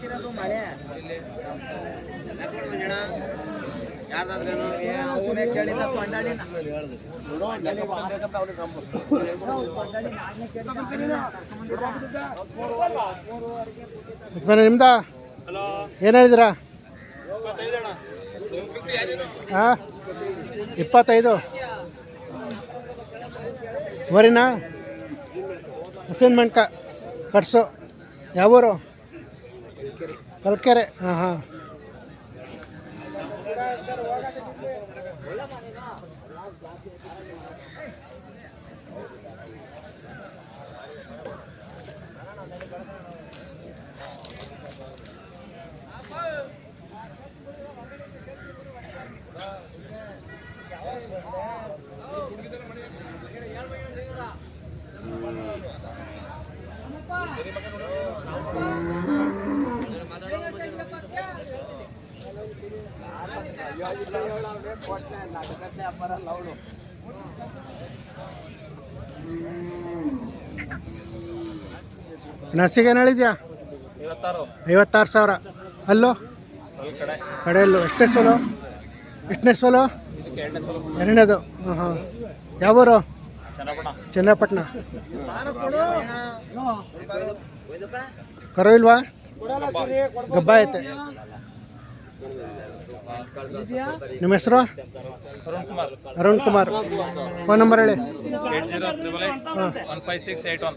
ನಿಂತಿರೋದು ಮಳೆ. ಅವನೇ ಕೇಳಿದ ನಿಮ್ದ? ಏನು ಹೇಳಿದಿರಾ? ಹಾಂ ಇಪ್ಪತ್ತೈದು? ವರಿನಾ? ಅಸೈನ್ಮೆಂಟ್ ಕಟ್ಸು. ಯಾವೂರು? ಕಲ್ಕೆರೆ. ಹಾಂ ಹಾಂ ನರ್ಸಿಗೆ ಏನು ಹೇಳಿದ್ಯಾ? ಐವತ್ತಾರು. ಸಾವಿರ. ಅಲ್ಲೋ? ಕಡೆ. ಅಲ್ಲೋ ಎಷ್ಟನೇ ಸೋಲು? ಎಷ್ಟನೇ ಸೋಲು? ಇದಕ್ಕೆ ಎರಡನೇ ಸಲ ಎರಡನೇದು. ಹಾಂ ಹಾಂ ಯಾವೂರು? ಚನ್ನಪಟ್ಟಣ. ಕರೋ ಇಲ್ವಾ? ಗಬ್ಬ ಐತೆ ನಿಮ್ಮ ಹೆಸರು? ಅರುಣ್ ಕುಮಾರ್. ಅರುಣ್ ಕುಮಾರ್. ಫೋನ್ ನಂಬರ್ ಹೇಳಿ. Eight zero triple eight one five six eight one.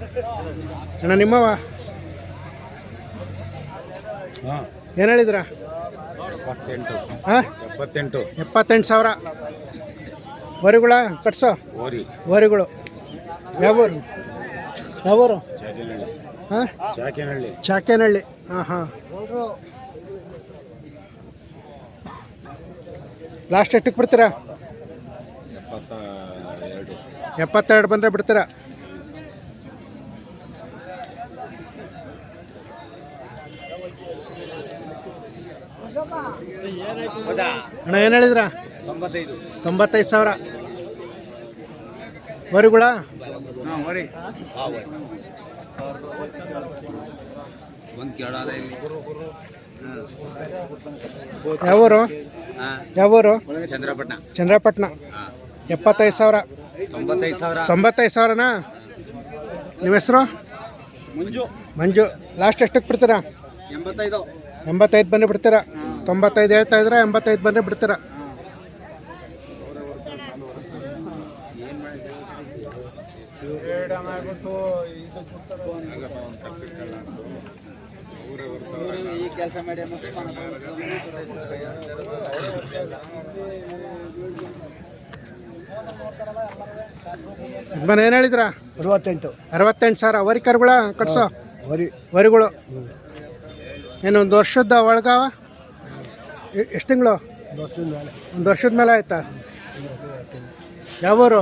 ಅಣ್ಣ ನಿಮ್ಮವ ಏನು ಹೇಳಿದ್ರ? ಎಪ್ಪತ್ತೆಂಟು. ಹಾಂ? ಎಪ್ಪತ್ತೆಂಟು. ಎಪ್ಪತ್ತೆಂಟು ಸಾವಿರ. ವರಿಗಳ ಕಟ್ಸೋ. ಓರಿ ವರಿಗಳು ಯಾವೂರು? ಯಾವೂರು? ಚಾಕಿನಹಳ್ಳಿ. ಹಾಂ? ಚಾಕಿನಹಳ್ಳಿ. ಚಾಕೇನಹಳ್ಳಿ. ಹಾಂ ಹಾಂ. ಲಾಸ್ಟ್ ಎಷ್ಟಕ್ಕೆ ಬಿಡ್ತೀರಾ? ಎಪ್ಪತ್ತೆರಡು ಬಂದರೆ ಬಿಡ್ತೀರಾ? ಅಣ್ಣ ಏನು ಹೇಳಿದ್ರ? ತೊಂಬತ್ತೈದು. ತೊಂಬತ್ತೈದು ಸಾವಿರ. ವರಿಗಳ? ಗುಳ ಯಾವೂರು? ಹಾಂ. ಯಾವೂರು? ಚಂದ್ರಪಟ್ಟಣ ಚಂದ್ರಪಟ್ಟಣ ಎಪ್ಪತ್ತೈದು ಸಾವಿರ. ತೊಂಬತ್ತೈದು ಸಾವಿರ. ತೊಂಬತ್ತೈದು ಸಾವಿರನಾ? ನಿಮ್ಮ ಹೆಸರು? ಮಂಜು. ಮಂಜು. ಲಾಸ್ಟ್ ಎಷ್ಟಕ್ಕೆ ಬಿಡ್ತೀರಾ? ಎಂಬತ್ತೈದು. ಎಂಬತ್ತೈದು ಬಂದು ಬಿಡ್ತೀರಾ? ತೊಂಬತ್ತೈದು ಹೇಳ್ತಾ ಇದ್ರೆ ಎಂಬತ್ತೈದು ಬಂದ್ರೆ ಬಿಡ್ತೀರಾ? ಈ ಕೆಲಸ ಮಾಡಿ ಯಜಮಾನ ಏನು ಹೇಳಿದ್ರ? ಅರವತ್ತೆಂಟು. ಅರವತ್ತೆಂಟು ಸಾವಿರ. ವರಿ ಕರ್ಗಳ ಕಟ್ಸೋ? ವರಿ ವರಿಗಳು? ಏನು ಒಂದು ವರ್ಷದ ಒಳಗಾವ ಎಷ್ಟು ತಿಂಗಳು? ವರ್ಷದ ಮೇಲೆ ಒಂದು ವರ್ಷದ ಮೇಲೆ ಆಯ್ತಾ? ಯಾವೂರು?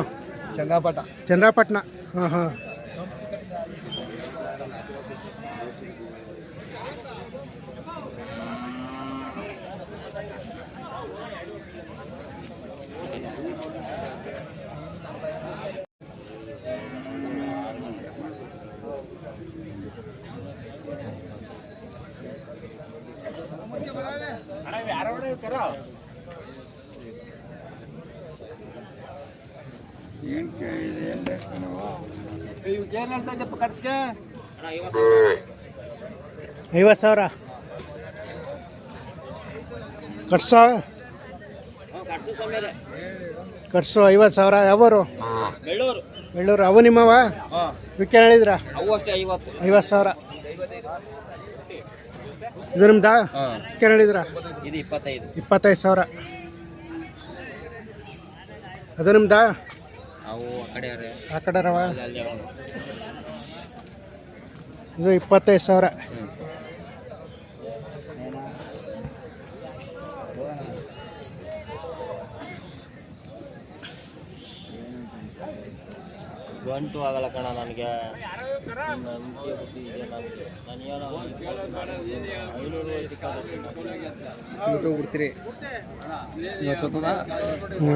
ಚಂದ್ರಪಟ ಚಂದ್ರಪಟ್ಟಣ ಹಾಂ ಹಾಂ. ಐವತ್ತು ಸಾವಿರ. ಕಟ್ಸೋ. ಕಟ್ಸು ಐವತ್ತು ಸಾವಿರ. ಯಾವರು? ಬೆಳ್ಳೂರು. ಬೆಳ್ಳೂರು. ಅವು ನಿಮ್ಮವ? ವಿಕೆ ಹೇಳಿದ್ರ? ಐವತ್ತು ಸಾವಿರ. ಇದು ನಿಮ್ದಾ ಕೇಳಿದ್ರ ಇದು ಇಪ್ಪತ್ತೈದು. ಇಪ್ಪತ್ತೈದು ಸಾವಿರ. ಅದು ನಿಮ್ದಾ? ಅವು ಆ ಕಡೆ ಆ ಕಡೆ ರವ ಅಲ್ಲಿ ಇದು ಇಪ್ಪತ್ತೈದು ಸಾವಿರ. ಗಂಟು ಆಗಲ್ಲ ಕಣ ನನಗೆ. ನಂಬಿಕೆ ಬುದ್ಧಿ ಬಿಡ್ತೀರಿ ಹ್ಞೂ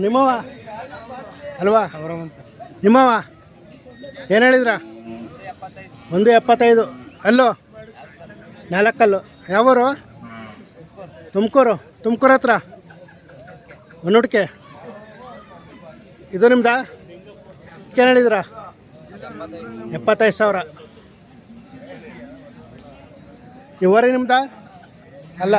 ನಿಮ್ಮವ ಅಲ್ವಾ? ನಿಮ್ಮವ ಏನು ಹೇಳಿದ್ರ? ಒಂದು ಎಪ್ಪತ್ತೈದು. ಅಲ್ಲೋ? ನಾಲ್ಕಲ್ಲು. ಯಾವೂರು? ತುಮಕೂರು. ತುಮಕೂರು ಹತ್ರ? ಹೊನ್ನೂಡಿಕೆ ಇದು ನಿಮ್ದಾ? ಏನು ಹೇಳಿದ್ರ? ಎಪ್ಪತ್ತೈದು ಸಾವಿರ. ಇವರೇ ನಿಮ್ದ? ಅಲ್ಲ.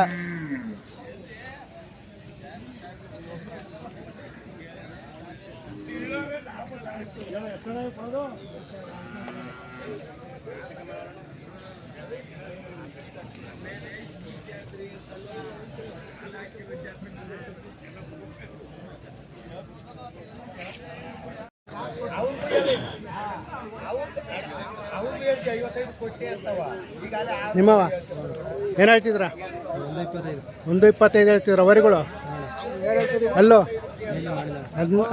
ನಿಮ್ಮವ ಏನು ಹೇಳ್ತಿದ್ರ? ಒಂದು ಇಪ್ಪತ್ತೈದು ಹೇಳ್ತಿದ್ರ ವರಿಗಳು? ಅಲ್ಲೋ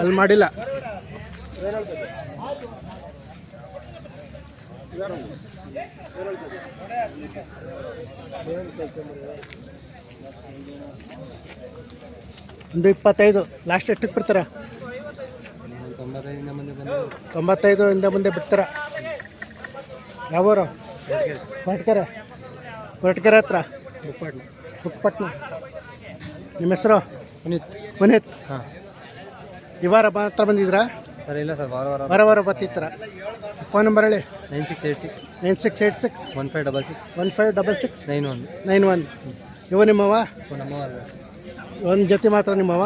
ಅಲ್ಲಿ ಮಾಡಿಲ್ಲ. ಒಂದು ಇಪ್ಪತ್ತೈದು ಲಾಸ್ಟ್ ಎಷ್ಟಕ್ಕೆ ಬಿಡ್ತಾರ? ತೊಂಬತ್ತೈದು ಇಂದ ಮುಂದೆ ಬಿಡ್ತಾರ? ಯಾವೂರು ಕೊಟ್ಕೆರೆ ಕೊಟ್ಕೆರೆ ಹತ್ರ? ಬುಕ್ಪಟ್ನ ನಿಮ್ಮ ಹೆಸರು? ಪುನೀತ್. ಪುನೀತ್. ಹಾಂ. ಇವಾರ ವಾರ ಮಾತ್ರ ಬಂದಿದ್ರಾ ಸರ್ ಇಲ್ಲ ಸರ್ ವಾರ ವಾರ ವಾರ ವಾರ ಬರ್ತಿತ್ತರ. ಫೋನ್ ನಂಬರ್ ಹೇಳಿ. Nine six eight six. Nine six eight six. One five double six. One five double six. Nine one nine one ಇವು ನಿಮ್ಮವ? ನಮ್ಮವ ಒಂದು ಜೊತೆ ಮಾತ್ರ ನಿಮ್ಮವ?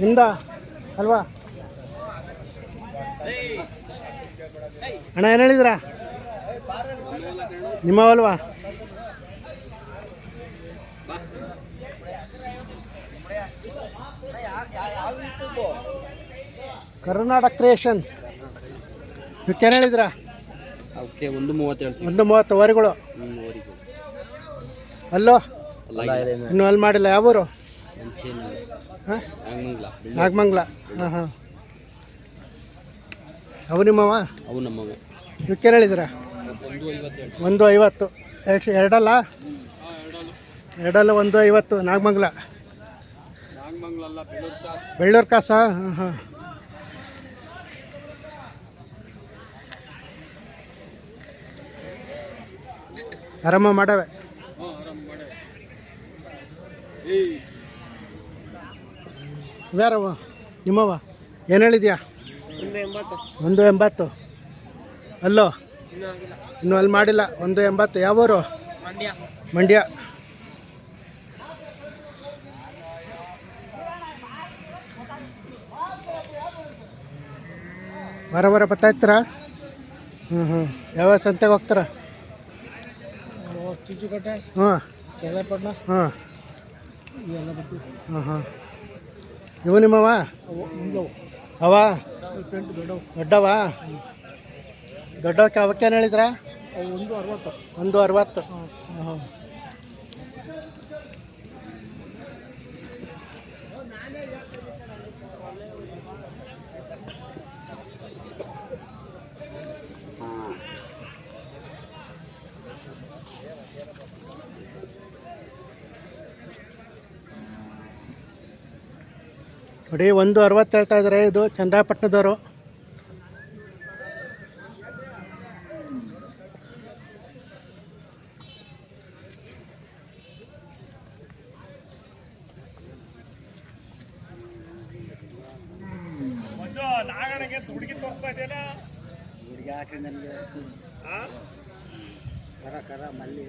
ನಿಮ್ದ? ಅಲ್ವಾ? ಅಣ್ಣ ಏನು ಹೇಳಿದ್ರ? ನಿಮ್ಮವಲ್ವಾ ಕರ್ನಾಟಕ ಕ್ರಿಯೇಷನ್. ಮತ್ತೆ ಏನು ಹೇಳಿದ್ರ? ಓಕೆ ಒಂದು ಮೂವತ್ತು ಒಂದು ಮೂವತ್ತು ವರಿಗಳು ಅಲ್ಲೋ? ಇನ್ನೂ ಅಲ್ಲಿ ಮಾಡಿಲ್ಲ ಯಾವೂರು? ಹಾಂ? ನಾಗಮಂಗ್ಲ. ಹಾಂ ಹಾಂ. ಅವು ನಿಮ್ಮವ ಅವು ನಮ್ಮವೆ ಇವಕ್ಕೇನು ಹೇಳಿದ್ರ ಒಂದು ಐವತ್ತು. ಎರಡು ಎರಡಲ್ಲ? ಎರಡಲ್ಲ ಒಂದು ಐವತ್ತು. ನಾಗಮಂಗ್ಲ. ಬೆಳ್ಳೂರು ಕಾಸ? ಹಾಂ ಹಾಂ. ಆರಾಮ ಮಾಡವೆ. ಯಾರವ ನಿಮ್ಮವ ಏನು ಹೇಳಿದ್ಯಾ? ಒಂದು ಎಂಬತ್ತು. ಅಲ್ಲೋ? ಇನ್ನು ಅಲ್ಲಿ ಮಾಡಿಲ್ಲ. ಒಂದು ಎಂಬತ್ತು. ಯಾವೂರು? ಮಂಡ್ಯ. ವಾರ ವಾರ ಬರ್ತಾ ಇರ್ತೀರಾ? ಹ್ಞೂ ಹ್ಞೂ ಯಾವ ಸಂತೆಗೆ ಹೋಗ್ತಾರ? ಹಾಂ ಹಾಂ ಹಾಂ ಹಾಂ ಇವು ನಿಮ್ಮವ? ಅವು? ದೊಡ್ಡವು? ದೊಡ್ಡವ ದೊಡ್ಡವಕ್ಕೆ ಅವಕ್ಕೇನು ಹೇಳಿದ್ರ? ಒಂದು ಅರವತ್ತು. ಒಂದು ಅರವತ್ತು. ಹಾಂ ನೋಡಿ ಒಂದು ಅರವತ್ತು ಹೇಳ್ತಾ ಇದ್ದಾರೆ. ಇದು ಚಂದ್ರಾಪಟ್ಟಣದವರು. ಹುಡುಗಿ ಹಾಕಿ ನನಗೆ? ಕರ ಕರ ಮಲ್ಲಿ